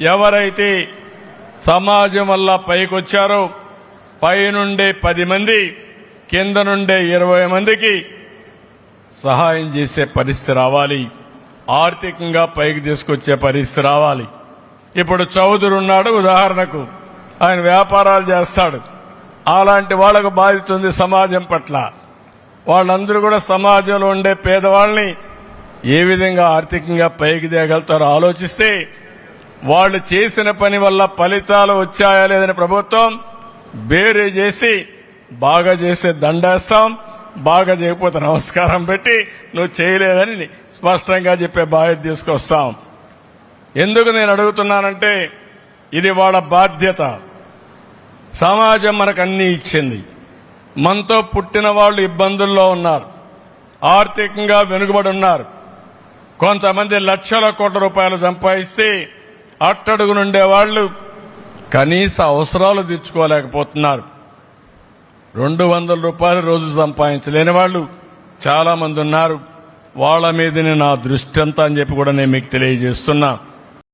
ఎవరైతే సమాజం వల్ల పైకొచ్చారో పైనుండే పది మంది కింద నుండే ఇరవై మందికి సహాయం చేసే పరిస్థితి రావాలి. ఆర్థికంగా పైకి తీసుకొచ్చే పరిస్థితి రావాలి. ఇప్పుడు చౌదరి ఉన్నాడు ఉదాహరణకు ఆయన వ్యాపారాలు చేస్తాడు. అలాంటి వాళ్ళకు బాధ్యత ఉంది సమాజం పట్ల. వాళ్ళందరూ కూడా సమాజంలో ఉండే పేదవాళ్ళని ఏ విధంగా ఆర్థికంగా పైకి తేగలుగుతారో ఆలోచిస్తే వాళ్ళు చేసిన పని వల్ల ఫలితాలు వచ్చాయా లేదని ప్రభుత్వం బేరే చేసి బాగా చేసే దండేస్తాం బాగా చేయకపోతే నమస్కారం పెట్టి నువ్వు చేయలేదని స్పష్టంగా చెప్పే బాధ్యత తీసుకొస్తాం. ఎందుకు నేను అడుగుతున్నానంటే ఇది వాళ్ళ బాధ్యత. సమాజం మనకు అన్ని ఇచ్చింది. మనతో పుట్టిన వాళ్ళు ఇబ్బందుల్లో ఉన్నారు. ఆర్థికంగా వెనుకబడి ఉన్నారు. కొంతమంది లక్షల కోట్ల రూపాయలు సంపాదిస్తే అట్టడుగు నుండే వాళ్ళు కనీస అవసరాలు తీర్చుకోలేకపోతున్నారు. రెండు వందల రూపాయలు రోజు సంపాదించలేని వాళ్ళు చాలా మంది ఉన్నారు. వాళ్ళ మీదనే నా దృష్టి అంతా అని చెప్పి కూడా నేను మీకు తెలియజేస్తున్నా.